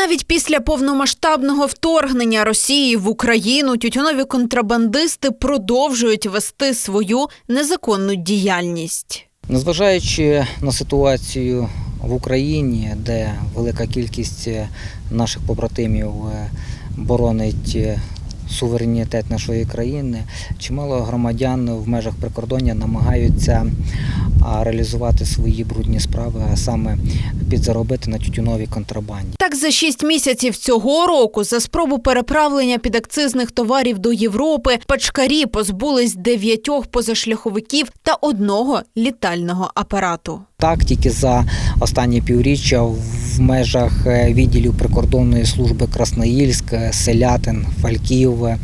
Навіть після повномасштабного вторгнення Росії в Україну тютюнові контрабандисти продовжують вести свою незаконну діяльність. Незважаючи на ситуацію в Україні, де велика кількість наших побратимів е, боронить е, суверенітет нашої країни, чимало громадян в межах прикордоння намагаються реалізувати свої брудні справи, а саме підзаробити на тютюновій контрабанді. Так, за шість місяців цього року за спробу переправлення підакцизних товарів до Європи пачкарі позбулись дев'ятьох позашляховиків та одного літального апарату. Так, тільки за останні півріччя в межах е, відділів прикордонної служби Красноїльськ, е, Селятин, Фальків, е,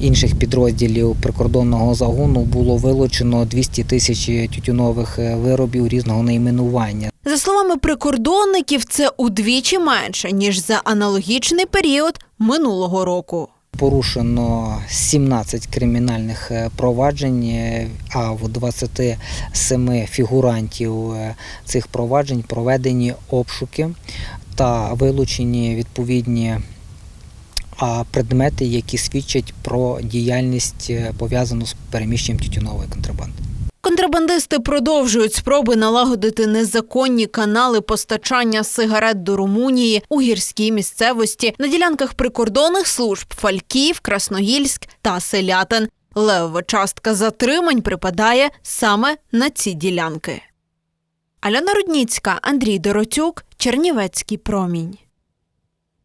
інших підрозділів прикордонного загону було вилучено 200 тисяч тютюнових виробів різного найменування. За словами прикордонників, це удвічі менше ніж за аналогічний період минулого року. Порушено 17 кримінальних е, проваджень, е, а в 27 фігурантів е, цих проваджень проведені обшуки та вилучені відповідні предмети, які свідчать про діяльність пов'язану з переміщенням тютюнової контрабанди. Контрабандисти продовжують спроби налагодити незаконні канали постачання сигарет до Румунії у гірській місцевості на ділянках прикордонних служб Фальків, Красноїльськ та Селятин. Левова частка затримань припадає саме на ці ділянки. Альона Рудніцька, Андрій Доротюк, Чернівецький промінь.